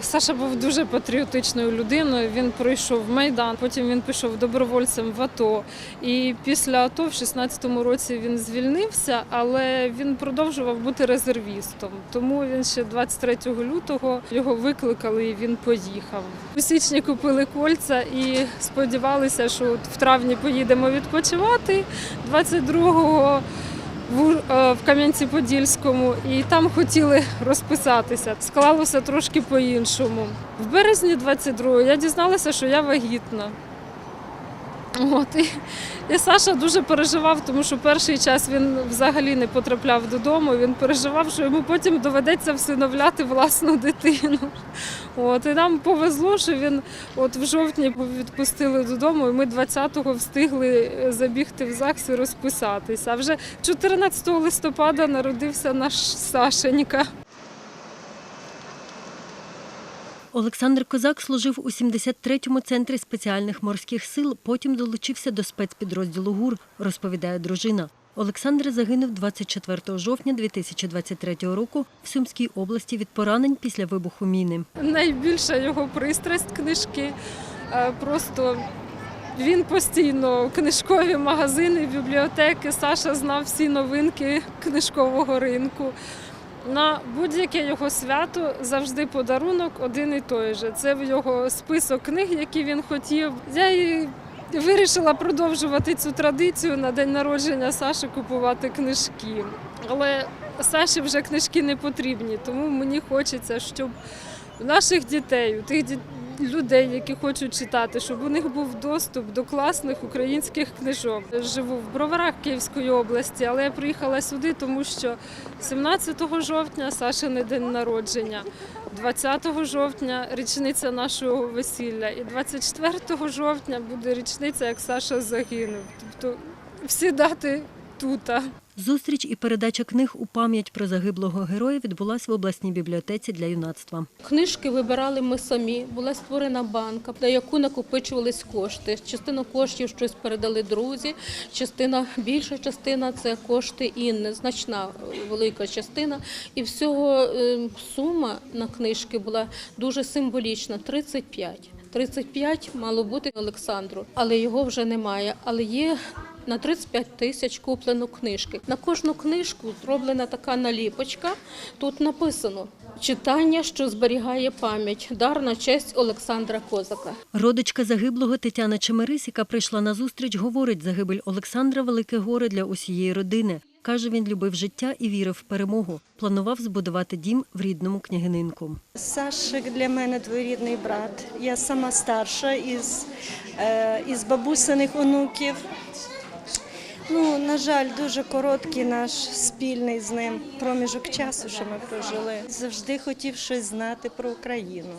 Саша був дуже патріотичною людиною. Він пройшов майдан, потім він пішов добровольцем в АТО. І після АТО в 16-му році він звільнився, але він продовжував бути резервістом. Тому він ще 23 лютого його викликали і він поїхав. У січні купили кольця і сподівалися, що в травні поїдемо відпочивати. 22-го в, е, в Кам'янці-Подільському, і там хотіли розписатися. Склалося трошки по-іншому. В березні 22-го я дізналася, що я вагітна. От, і, і Саша дуже переживав, тому що перший час він взагалі не потрапляв додому. Він переживав, що йому потім доведеться всиновляти власну дитину. От, і нам повезло, що він от в жовтні відпустили додому, і ми 20-го встигли забігти в ЗАГС і розписатися. А вже 14 листопада народився наш Сашенька. Олександр Козак служив у 73-му центрі спеціальних морських сил, потім долучився до спецпідрозділу ГУР, розповідає дружина. Олександр загинув 24 жовтня 2023 року в Сумській області від поранень після вибуху міни. Найбільша його пристрасть книжки. Е, Просто він постійно книжкові магазини, бібліотеки. Саша знав всі новинки книжкового ринку. На будь-яке його свято завжди подарунок один і той же. Це в його список книг, які він хотів. Я і вирішила продовжувати цю традицію на день народження Саші купувати книжки. Але Саші вже книжки не потрібні, тому мені хочеться, щоб наших дітей, у тих дітей. Людей, які хочуть читати, щоб у них був доступ до класних українських книжок. Живу в Броварах Київської області, але я приїхала сюди, тому що 17 жовтня Сашине день народження, 20 жовтня річниця нашого весілля, і 24 жовтня буде річниця, як Саша загинув. Тобто всі дати тута. Зустріч і передача книг у пам'ять про загиблого героя відбулась в обласній бібліотеці для юнацтва. Книжки вибирали ми самі. Була створена банка, на яку накопичувались кошти. Частину коштів щось передали друзі, частина більша частина це кошти Інни, значна велика частина. І всього е, сума на книжки була дуже символічна 35. 35 мало бути Олександру, але його вже немає. Але є на 35 тисяч куплено книжки. На кожну книжку зроблена така наліпочка. Тут написано читання, що зберігає пам'ять. Дар на честь Олександра Козака. Родичка загиблого Тетяна Чемерис, яка прийшла на зустріч, говорить, загибель Олександра велике горе для усієї родини. Каже, він любив життя і вірив в перемогу. Планував збудувати дім в рідному княгининку. Сашик для мене двоюрідний брат. Я сама старша із, е, із бабусиних онуків. Ну, на жаль, дуже короткий наш спільний з ним проміжок часу, що ми прожили. Завжди хотів щось знати про Україну,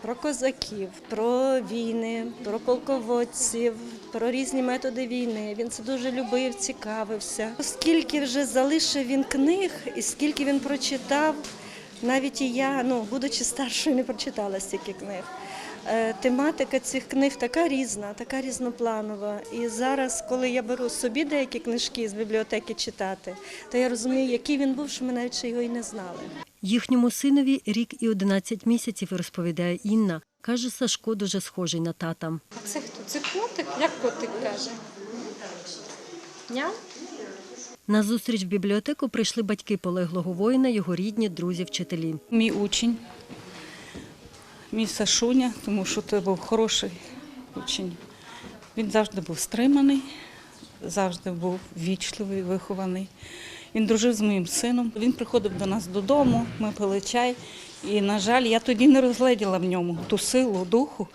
про козаків, про війни, про полководців, про різні методи війни. Він це дуже любив, цікавився. Оскільки вже залишив він книг, і скільки він прочитав, навіть і я, ну будучи старшою, не прочитала стільки книг. Е, Тематика цих книг така різна, така різнопланова. І зараз, коли я беру собі деякі книжки з бібліотеки читати, то я розумію, який він був, що ми навіть ще його і не знали. Їхньому синові рік і 11 місяців, розповідає Інна. Каже, Сашко дуже схожий на тата. А це хто? Це котик? Як котик каже? Няв? На зустріч в бібліотеку прийшли батьки полеглого воїна, його рідні, друзі, вчителі. Мій учень, мій Сашуня, тому що це був хороший учень. Він завжди був стриманий, завжди був вічливий, вихований. Він дружив з моїм сином. Він приходив до нас додому, ми пили чай. І, на жаль, я тоді не розгледіла в ньому ту силу духу,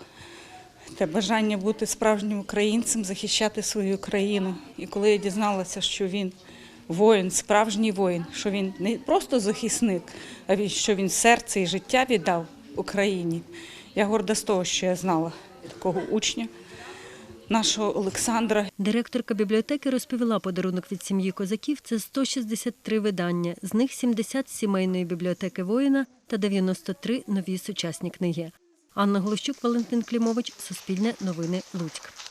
те бажання бути справжнім українцем, захищати свою країну. І коли я дізналася, що він воїн, справжній воїн, що він не просто захисник, а що він серце і життя віддав Україні. Я горда з того, що я знала такого учня, нашого Олександра. Директорка бібліотеки розповіла подарунок від сім'ї козаків. Це 163 видання, з них 70 з сімейної бібліотеки воїна та 93 нові сучасні книги. Анна Голощук, Валентин Клімович, Суспільне новини, Луцьк.